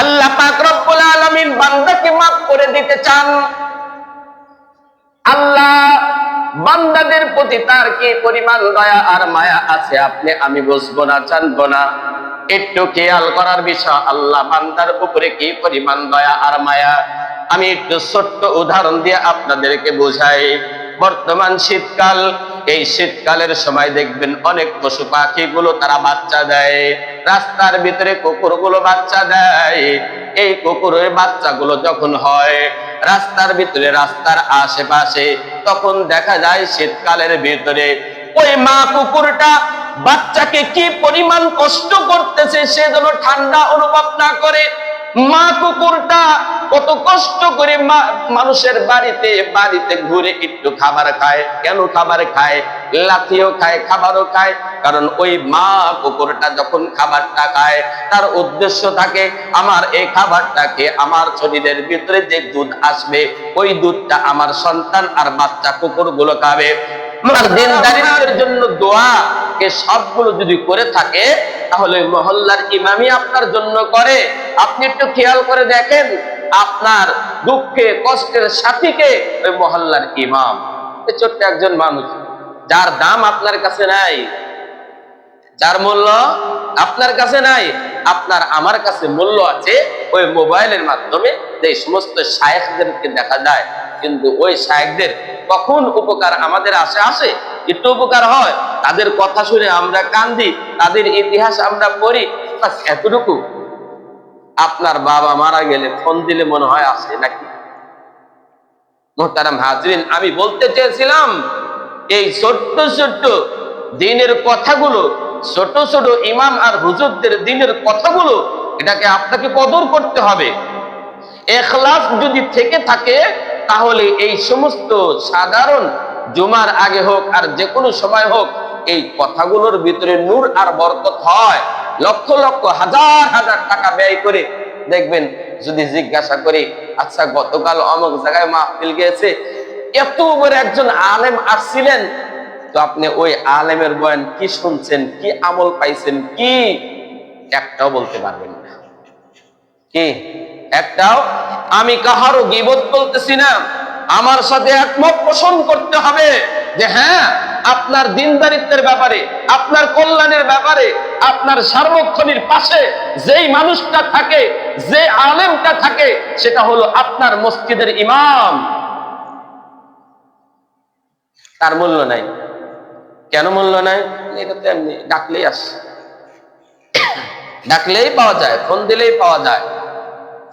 আল্লাহ পাক রব্বুল আলামিন বান্দাকে মাফ করে দিতে চান। আল্লাহ বান্দাদের প্রতি তার কি পরিমাণ দয়া আর মায়া আছে আপনি আমি বুঝব না, জানব না। একটু খেয়াল করার বিষয়, আল্লাহ বান্দার উপরে কি পরিমাণ দয়া আর মায়া? আমি একটু ছোট্ট উদাহরণ দিয়ে আপনাদেরকে বোঝাই। বর্তমান শীতকাল এই শীতকালের সময় দেখবেন অনেক পশু পাখিগুলো তারা বাচ্চা দেয়। রাস্তার ভিতরে কুকুরগুলো বাচ্চা দেয়। এই কুকুরের বাচ্চাগুলো যখন হয়, রাস্তার ভিতরে রাস্তার আশেপাশে, তখন দেখা যায় শীতকালের ভিতরে ওই মা কুকুরটা বাচ্চাকে কি পরিমাণ কষ্ট করতেছে, সে যেন ঠান্ডা অনুভব না করে। মা কুকুরটা কত কষ্ট করে মানুষের বাড়িতে বাড়িতে ঘুরে একটু খাবার খায়। কেন খাবার খায়? লাথিও খায়, খাবারও খায়। কারণ ওই মা কুকুরটা যখন খাবারটা খায়, তার উদ্দেশ্য থাকে, আমার এই খাবারটাকে আমার শরীরের ভিতরে যে দুধ আসবে, ওই দুধটা আমার সন্তান আর বাচ্চা কুকুরগুলো খাবে। জন্য দোয়া এ সবগুলো যদি করে থাকে, তাহলে মহল্লার ইমামি আপনার জন্য করে। আপনি একটু খেয়াল করে দেখেন আপনার দুঃখে, কষ্টের সাথীকে ওই মহল্লার ইমাম। ছোট্ট একজন মানুষ, যার দাম আপনার কাছে নাই, যার মূল্য আপনার কাছে নাই, আপনার আমার কাছে মূল্য আছে, ওই মোবাইলের মাধ্যমে যে সমস্ত শায়েখদেরকে দেখা যায়। কিন্তু ওই শায়েখদের কখন উপকার আমাদের আসে আসে? একটু উপকার হয়। তাদের কথা শুনে আমরা কান্দি, তাদের ইতিহাস আমরা পড়ি। এতটুকু। আপনার বাবা মারা গেলে ফোন দিলে মনে হয় আসে নাকি? মোহতারাম হাজরিন, আমি বলতে চেয়েছিলাম, এই ছোট্ট ছোট্ট দিনের কথাগুলো, ছোট ছোট ইমাম আর হুজুরদের দিনের কথাগুলো, এটাকে আপনাকে কদর করতে হবে। এখলাস যদি থেকে থাকে, তাহলে এই সমস্ত সাধারণ জুমার আগে হোক আর যে কোনো সময় হোক, এই কথাগুলোর ভিতরে নূর আর বরকত হয়। লক্ষ লক্ষ, হাজার হাজার টাকা ব্যয় করে দেখবেন, যদি জিজ্ঞাসা করি আচ্ছা গতকাল অমুক জায়গায় মাহফিল গিয়েছে? এত বড় একজন আলেম আসছিলেন। তো আপনি ওই আলেমের বয়ান কি শুনছেন, কি আমল পাইছেন, কি? একটাও বলতে পারবেন না। কি? একটাও? আমি কাহারও গিবত বলতেছি না। আমার সাথে একমত পোষণ করতে হবে যে হ্যাঁ আপনার দিনদারিত্বের ব্যাপারে, আপনার কল্যাণের ব্যাপারে, আপনার সার্বক্ষণির পাশে যেই মানুষটা থাকে, যে আলেমটা থাকে, সেটা হলো আপনার মসজিদের ইমাম। তার মূল্য নাই। কেন মূল্য নাই? এটা তো এমনি ডাকলেই আসে। ডাকলেই পাওয়া যায়, ফোন দিলেই পাওয়া যায়।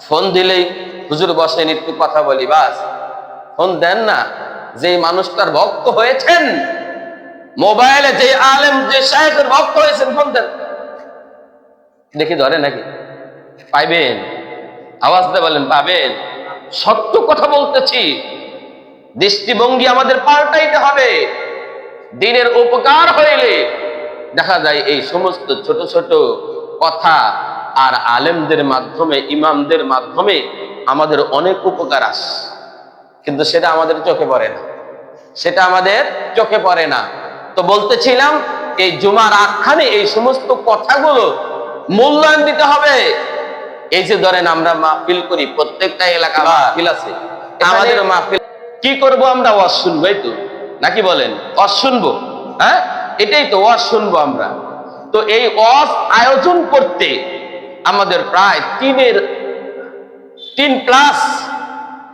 ফোন দিলেই হুজুর বসেন একটু কথা বলি, বাস। ফোন দেন না যে মানুষটার ভক্ত হয়েছেন মোবাইলে যে আলেম, যে সাহেবের ভক্ত হয়েছেন, ফোন দেন। দেখি ধরে নাকি? পাইবেন? আওয়াজ দিয়ে বলেন, পাবেন? সত্য কথা বলতেছি। দৃষ্টিভঙ্গি আমাদের পাল্টাইতে হবে। দিনের উপকার হইলে দেখা যায় এই সমস্ত ছোট ছোট কথা আর আলেমদের মাধ্যমে, ইমামদের মাধ্যমে আমাদের অনেক উপকার আসে। কিন্তু সেটা আমাদের চোখে পড়ে না। সেটা আমাদের চোখে পড়ে না। তো বলতেছিলাম এই জুমার আখ্যানে এই সমস্ত কথাগুলো মূল্যায়ন দিতে হবে। এই যে ধরেন আমরা মাহফিল করি প্রত্যেকটা এলাকা মাহফিল আছে। আমাদের মাহফিল কি করব আমরা? ওয়াজ শুনব এই তো। নাকি বলেন? ওয়াজ শুনব হ্যাঁ? এটাই তো ওয়াজ শুনব আমরা। তো এই ওয়াজ আয়োজন করতে আমাদের প্রায় তিনের তিন প্লাস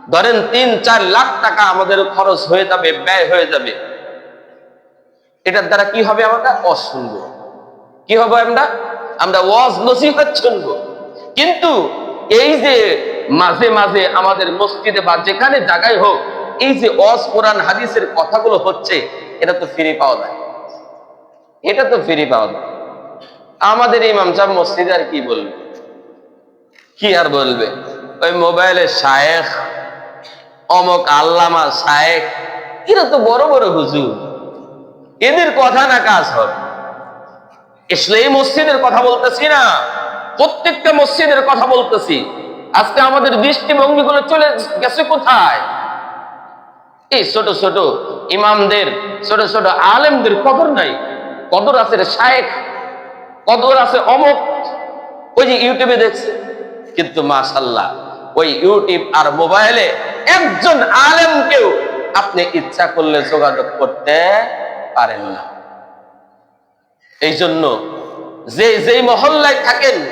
ধরেন তিন চার লাখ টাকা আমাদের খরচ হয়ে যাবে ব্যয় হয়ে যাবে। এটার দ্বারা কি হবে আমরা? ওয়াজ শুনব। কি হবে আমরা? আমরা ওয়াজ নসিহত শুনব। কিন্তু এই যে মাঝে মাঝে আমাদের মসজিদে বা যেখানে জায়গায় হোক, এই যে ওয়াজ, কোরআন, হাদিসের কথাগুলো হচ্ছে, এটা তো ফ্রি পাওয়া যায়। এটা তো ফ্রি পাওয়া যায়। আমাদের ইমাম সাহেব মসজিদে আর কি বলবে? কি আর বলবে? ওই মোবাইলে শায়েখ, অমক আল্লামা শায়েখ, এরা তো বড় বড় হুজুর। এদের কথা না কাজ হবে। আসলে এই মসজিদের কথা বলতেছি না। প্রত্যেকটা মসজিদের কথা বলতেছি। আজকে আমাদের দৃষ্টিভঙ্গি গুলো চলে গেছে কোথায়? এই ছোট ছোট ইমামদের, ছোট ছোট আলেমদের কদর নাই। কদর আছে শায়েখ, কদর আছে অমক। ওই যে ইউটিউবে দেখছে। কিন্তু মাশাল্লাহ, ওই ইউটিউব আর মোবাইলে একজন আলেমকেও আপনি ইচ্ছা করলে যোগাযোগ করতে পারেন না। এই জন্য যে যেই মহল্লায় থাকেন,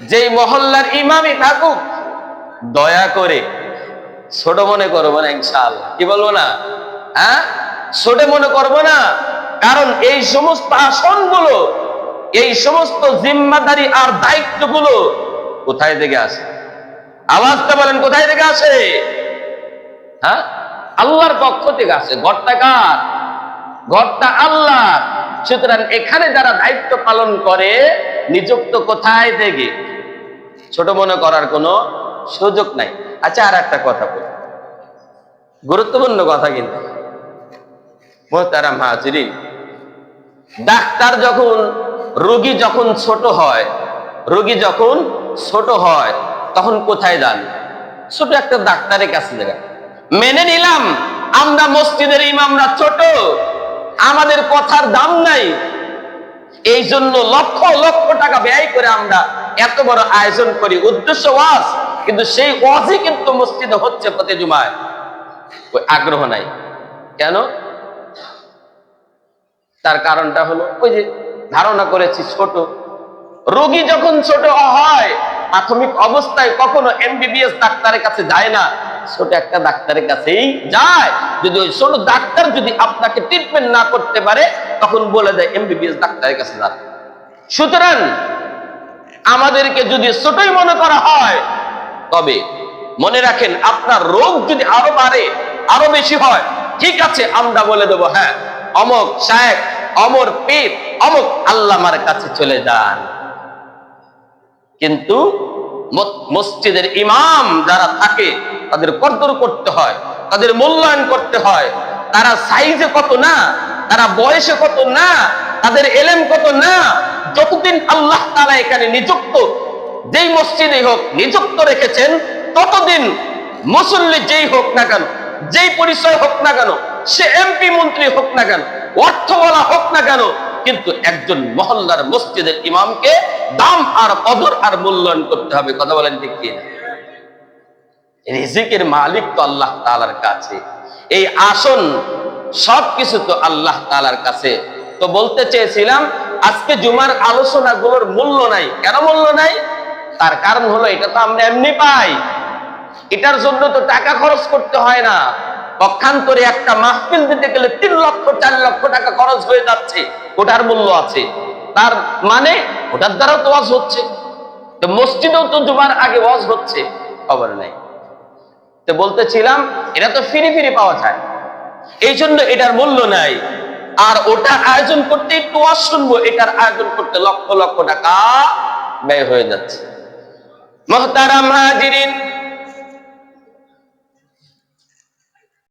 যেই মহল্লার ইমামই থাকুক, দয়া করে, ছোট মনে করব না ইনশাআল্লাহ। কি বলব না? হ্যাঁ? ছোট মনে করব না। কারণ এই সমস্ত আসনগুলো, এই সমস্ত জিম্মাদারি আর দায়িত্বগুলো কোথায় থেকে আসে? আওয়াজটা বলেন, কোথায় থেকে আসে? হ্যাঁ? আল্লাহর পক্ষ থেকে আসে। ঘরটা কার? ঘরটা আল্লাহ। সুতরাং এখানে যারা দায়িত্ব পালন করে, নিযুক্ত কোথায় থেকে ছোট মনে করার কোনো সুযোগ নাই। আচ্ছা আর একটা কথা বলি। গুরুত্বপূর্ণ কথা কিন্তু। মোহতারাম ডাক্তার যখন, রোগী যখন ছোট হয়, রোগী যখন ছোট হয়, তখন কোথায় যান? ছোট একটা ডাক্তারের কাছে জায়গা মেনে নিলাম, আমরা মসজিদের ইমামরা ছোট। আমাদের কথার দাম নাই। এই জন্য লক্ষ লক্ষ টাকা ব্যয় করে আমরা এত বড় আয়োজন করি। উদ্দেশ্য ওয়াজ, কিন্তু সেই ওয়াজই কিন্তু মসজিদে হচ্ছে প্রতি জুমায়। ওই আগ্রহ নাই। কেন? তার কারণটা হলো, ওই যে ধারণা করেছি ছোট। রোগী যখন ছোট হয়, প্রাথমিক অবস্থায় কখনো এমবিবিএস ডাক্তারের কাছে যায় না। ছোট একটা ডাক্তারের কাছেই যায়। যদি ওই ছোট ডাক্তার যদি আপনাকে ট্রিটমেন্ট না করতে পারে, তখন বলে দেয় এমবিবিএস ডাক্তারের কাছে যান। সুতরাং আমাদেরকে যদি ছোটই মনে করা হয়, তবে মনে রাখেন, আপনার রোগ যদি আরও বাড়ে, আরও বেশি হয়, ঠিক আছে, আমরা বলে দেবো হ্যাঁ অমক শায়েক অমর পীর, অমক আল্লামার কাছে চলে যান। কিন্তু মসজিদের ইমাম যারা থাকে, তাদের কদর করতে হয়, তাদের মূল্যায়ন করতে হয়। তারা সাইজে কত না, তারা বয়সে কত না, তাদের এলেম কত না, যতদিন আল্লাহ তারা এখানে নিযুক্ত, যেই মসজিদে হোক নিযুক্ত রেখেছেন, ততদিন মুসল্লি যেই হোক না কেন, যেই পরিচয় হোক না কেন, সে এমপি মন্ত্রী হোক না কেন, অর্থওয়ালা হোক না কেন কিন্তু একজন মহল্লার মসজিদের ইমামকে দাম আর কদর আর মূল্যায়ন করতে হবে, কথা বলেন ঠিক কি রিজিকের মালিক তো আল্লাহ তালার কাছে। এই আসন সবকিছু তো আল্লাহ তালার কাছে। তো বলতে চেয়েছিলাম, আজকে জুমার আলোচনাগুলোর মূল্য নাই। কেন মূল্য নাই? তার কারণ হলো, এটা তো আমরা এমনি পাই। এটার জন্য তো টাকা খরচ করতে হয় না। পক্ষান্তরে একটা মাহফিল দিতে গেলে তিন লক্ষ, চার লক্ষ টাকা খরচ হয়ে যাচ্ছে। ওটার মূল্য আছে। তার মানে ওটার দ্বারাও তো ওয়াজ হচ্ছে। তো মসজিদেও তো জুমার আগে ওয়াজ হচ্ছে, খবর নাই। তো বলতেছিলাম, এটা তো ফিরি ফিরি পাওয়া যায়। এই জন্য এটার মূল্য নাই। আর ওটা আয়োজন করতে একটু ওয়াজ শুনব, এটার আয়োজন করতে লক্ষ লক্ষ টাকা ব্যয় হয়ে যাচ্ছে। মহতারাম হাজিরিন